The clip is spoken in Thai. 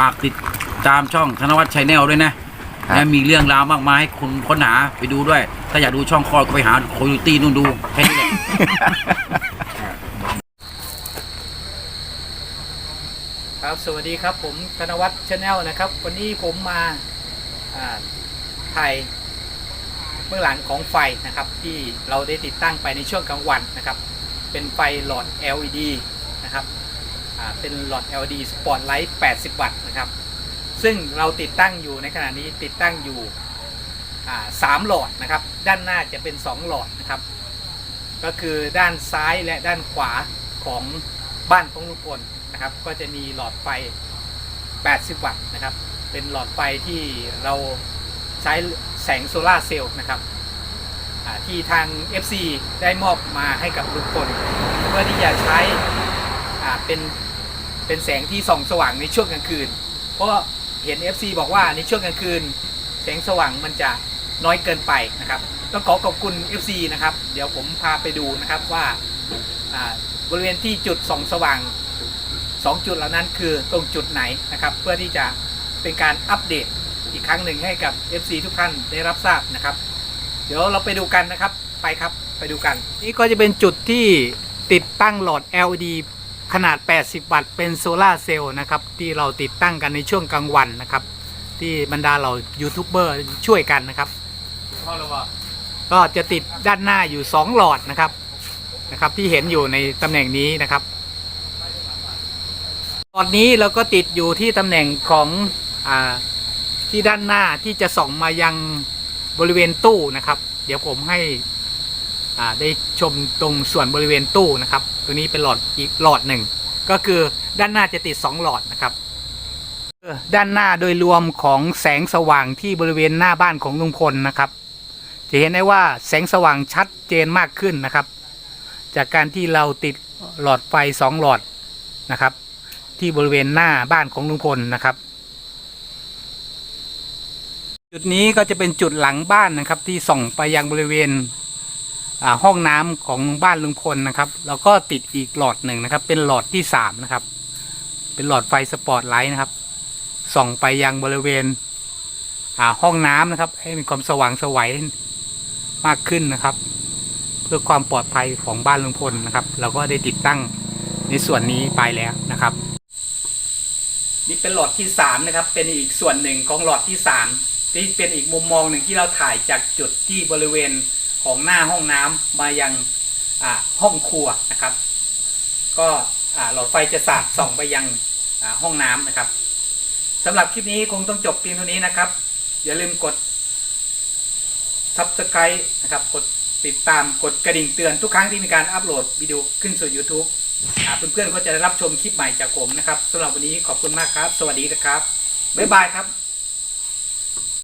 ฝากติดตามช่องธนวัฒน์ชัยแนลด้วยนะและมีเรื่องราวมากมายให้คุณค้นหาไปดูด้วย ถ้าอยากดูช่องคอก็ไปหาโคโยตี้นู่นดูแค่นี้แหละครับสวัสดีครับผมธนวัฒน์ชาแนลนะครับ วันนี้ผมมาอ่าถ่ายเบื้องหลังของไฟนะครับ ที่เราได้ติดตั้งไปในช่วงกลางวันนะครับ เป็นไฟหลอด LED นะครับอ่า เป็นหลอด LED Spotlight 80 วัตต์นะครับ ซึ่งเราติดตั้งอยู่ในขณะนี้ติดตั้งอยู่อ่าสามหลอดนะครับ ด้านหน้าจะเป็น 2 หลอดนะครับ ก็คือด้านซ้ายและด้านขวาของบ้านของลุงพลนะครับ ก็จะมีหลอดไฟ 80 วัตต์นะครับ เป็นหลอดไฟที่เราใช้แสงโซลาร์เซลล์นะครับที่ทาง FC ได้มอบมาให้กับลุงพลเพื่อที่จะใช้เป็น เป็นแสงที่ส่องสว่างในช่วงกลางคืน เพราะเห็น FC บอกว่าในช่วงกลางคืน แสงสว่างมันจะน้อยเกินไปนะครับต้องขอขอบคุณ FC นะครับ เดี๋ยวผมพาไปดูนะครับว่าบริเวณที่จุดส่องสว่าง 2 จุดเหล่านั้นคือตรงจุดไหนนะครับ เพื่อที่จะเป็นการอัปเดตอีกครั้งหนึ่งให้กับ FC ทุกท่านได้รับทราบนะครับ เดี๋ยวเราไปดูกันนะครับไปครับไปดูกัน นี่ก็จะเป็นจุดที่ติดตั้งหลอด LED ขนาด 80 วัตต์ เป็นโซลาเซลล์นะครับ ที่เราติดตั้งกันในช่วงกลางวันนะครับ ที่บรรดาเรายูทูบเบอร์ช่วยกันนะครับ ก็จะติดด้านหน้าอยู่ 2 หลอดนะครับนะครับ ที่เห็นอยู่ในตำแหน่งนี้นะครับหลอดนี้เราก็ติดอยู่ที่ตำแหน่งของอาที่ด้านหน้าที่จะส่องมายังบริเวณตู้นะครับ เดี๋ยวผมให้ ได้ชมตรงส่วนบริเวณตู้นะครับ ตัวนี้เป็นหลอดอีกหลอดหนึ่งก็คือด้านหน้าจะติด 2 หลอดนะครับ ด้านหน้าโดยรวมของแสงสว่างที่บริเวณหน้าบ้านของลุงพลนะครับ จะเห็นได้ว่าแสงสว่างชัดเจนมากขึ้นนะครับ จากการที่เราติดหลอดไฟสองหลอดนะครับ ที่บริเวณหน้าบ้านของลุงพลนะครับ จุดนี้ก็จะเป็นจุดหลังบ้านนะครับที่ส่องไปยังบริเวณ ห้องน้ำของบ้านลุงพลนะครับ แล้วก็ติดอีกหลอดหนึ่งนะครับ เป็นหลอดที่สามนะครับ เป็นหลอดไฟสปอตไลท์นะครับส่องไปยังบริเวณห้องน้ำนะครับ ให้มีความสว่างสวัยมากขึ้นนะครับ เพื่อความปลอดภัยของบ้านลุงพลนะครับ เราก็ได้ติดตั้งในส่วนนี้ไปแล้วนะครับ นี่เป็นหลอดที่สามนะครับ เป็นอีกส่วนหนึ่งของหลอดที่สามที่เป็นอีกมุมมองหนึ่งที่เราถ่ายจากจุดที่บริเวณ ของหน้าห้องน้ำมายังอ่าห้องครัวนะครับ ก็อ่าหลอดไฟจะสาดส่องไปยังอ่าห้องน้ำนะครับสำหรับคลิปนี้คงต้องจบเพียงเท่านี้นะครับ อย่าลืมกด subscribe นะครับกดติดตามกดกระดิ่งเตือนทุกครั้งที่มีการอัปโหลดวิดีโอขึ้นสู่ YouTube อ่าเพื่อนๆก็จะได้รับชมคลิปใหม่จากผมนะครับสำหรับวันนี้ขอบคุณมากครับ สวัสดีนะครับ บ๊ายบายครับ